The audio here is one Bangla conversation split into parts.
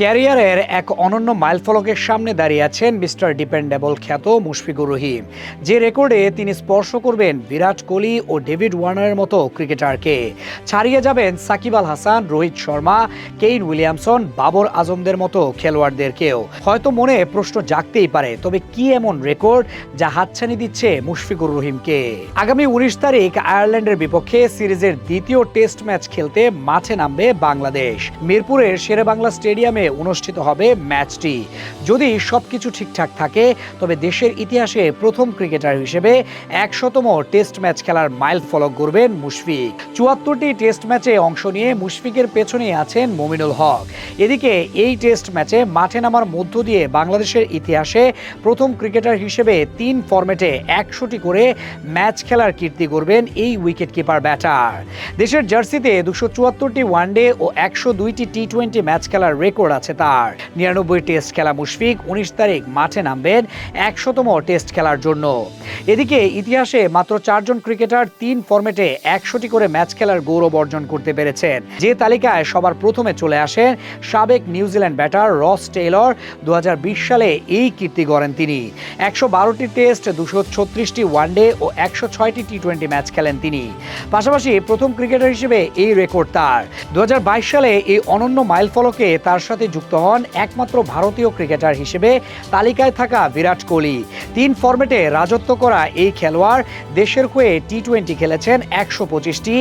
ক্যারিয়ারের এক অনন্য মাইলফলকের সামনে দাঁড়িয়ে আছেন মিস্টার ডিপেন্ডেবল খ্যাত মুশফিকুর রহিম। যে রেকর্ডে তিনি স্পর্শ করবেন বিরাট কোহলি ও ডেভিড ওয়ার্নারের মতো ক্রিকেটারকে। ছাড়িয়ে যাবেন সাকিব আল হাসান, রোহিত শর্মা, কেইন উইলিয়ামসন, বাবর আজমদের মতো খেলোয়াড়দেরকেও। হয়তো মনে প্রশ্ন জাগতেই পারে, তবে কি এমন রেকর্ড যা হাতছানি দিচ্ছে মুশফিকুর রহিমকে? আগামী উনিশ তারিখ আয়ারল্যান্ডের বিপক্ষে সিরিজের দ্বিতীয় টেস্ট ম্যাচ খেলতে মাঠে নামবে বাংলাদেশ। মিরপুরের শেরেবাংলা স্টেডিয়ামে অনুষ্ঠিত হবে ম্যাচটি। যদি সবকিছু ঠিকঠাক থাকে, তবে দেশের ইতিহাসে প্রথম ক্রিকেটার হিসেবে একশতম টেস্ট ম্যাচ খেলার মাইল ফলক গড়বেন মুশফিক। চুয়াত্তরটি টেস্ট ম্যাচে অংশ নিয়ে মুশফিকের পেছনে আছেন মমিনুল হক। এদিকে এই টেস্ট ম্যাচে মাঠে নামার মধ্য দিয়ে বাংলাদেশের ইতিহাসে প্রথম ক্রিকেটার হিসেবে তিন ফরম্যাটে একশোটি করে ম্যাচ খেলার কীর্তি করবেন এই উইকেট কিপার ব্যাটার। দেশের জার্সিতে দুশো চুয়াত্তরটি ওয়ানডে ও একশো দুইটি টি টোয়েন্টি ম্যাচ খেলার রেকর্ড আছে তার। নিরানব্বই টেস্ট খেলা মুশফিক, উনিশ তারিখ মাঠে নামবেন একশোতম টেস্ট খেলার জন্য। এদিকে ইতিহাসে মাত্র চারজন ক্রিকেটার তিন ফরম্যাটে একশোটি করে ম্যাচ খেলার গৌরব অর্জন করতে পেরেছেন। যে তালিকায় সবার প্রথমে চলে আসেন সাবেক নিউজিল্যান্ড ব্যাটার রস টেইলর। দু সালে এই কীর্তি গড়েন তিনি। একশো বারোটি টেস্ট, দুশো ছত্রিশটি ওয়ানডে ও একশো ছয়টি টি টোয়েন্টি ম্যাচ খেলেন তিনি। পাশাপাশি প্রথম ক্রিকেটার হিসেবে এই রেকর্ড তার। দু হাজার বাইশ সালে এই অনন্য মাইলফলকে তার সাথে যুক্ত হন একমাত্র ভারতীয় ক্রিকেটার হিসেবে তালিকায় থাকা বিরাট কোহলি। তিন ফরম্যাটে রাজত্ব করা এই খেলোয়াড় দেশের হয়ে টি টোয়েন্টি খেলেছেন একশো পঁচিশটি,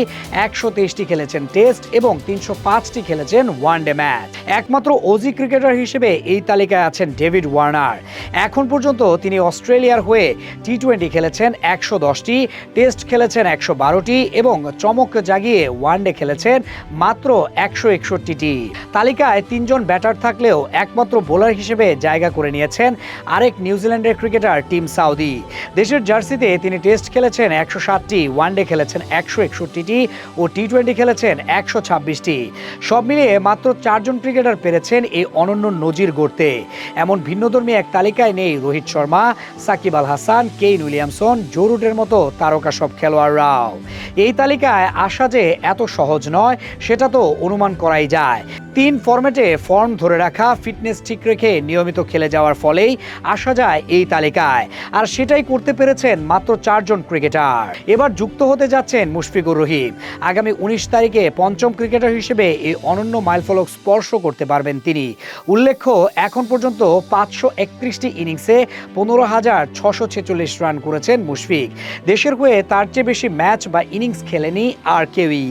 একশো তেইশটি খেলেছেন টেস্ট এবং তিনশো পাঁচটি খেলেছেন ওয়ানডে ম্যাচ। একমাত্র ওজি ক্রিকেটার হিসেবে এই তালিকায় আছেন ডেভিড ওয়ার্নার। এখন পর্যন্ত তিনি অস্ট্রেলিয়ার হয়ে টি টোয়েন্টি খেলেছেন একশো দশটি, টেস্ট খেলেছেন একশো বারোটি এবং চমক জাগিয়ে ওয়ানডে খেলেছেন মাত্র একশো একষট্টিটি। তালিকায় তিনজন ব্যাটার থাকলেও একমাত্র বোলার হিসেবে জায়গা করে নিয়েছেন আরেক নিউজিল্যান্ডের ক্রিকেটার টিম সাউদি। দেশের জার্সিতে তিনি টেস্ট খেলেছেন একশো সাতটি, ওয়ানডে খেলেছেন একশো একষট্টিটি ও টি টোয়েন্টি খেলেছেন একশো ছাব্বিশটি। সব মিলিয়ে মাত্র চারজন ক্রিকেটার পেরেছেন এই অনন্য নজির গড়তে। এমন ভিন্নধর্মী এক তালিকায় নেই রোহিত শর্মা, সাকিব আল হাসান, কেইন উইলিয়ামসন জরুটের মতো তারকা সব খেলোয়াড়রাও। এই তালিকায় আসা যে এত সহজ নয়, সেটা তো অনুমান করাই যায়। তিন ফরম্যাটে ফর্ম ধরে রাখা ফিটনেস ঠিক রেখে নিয়মিত খেলে যাওয়ার ফলেই আসা যায় এই তালিকায়। আর সেটাই করতে পেরেছেন মাত্র চারজন ক্রিকেটার এবার যুক্ত হতে যাচ্ছেন মুশফিকুর রহিম। আগামী উনিশ তারিখে পঞ্চম ক্রিকেটার হিসেবে এই অনন্য মাইলফলক স্পর্শ করতে পারবেন তিনি। উল্লেখ্য, এখন পর্যন্ত পাঁচশো একত্রিশটি ইনিংসে পনেরো হাজার ছশো ছেচল্লিশ রান করেছেন মুশফিক। দেশের হয়ে তার চেয়ে বেশি ম্যাচ বা ইনিংস খেলেনি আর কেউই।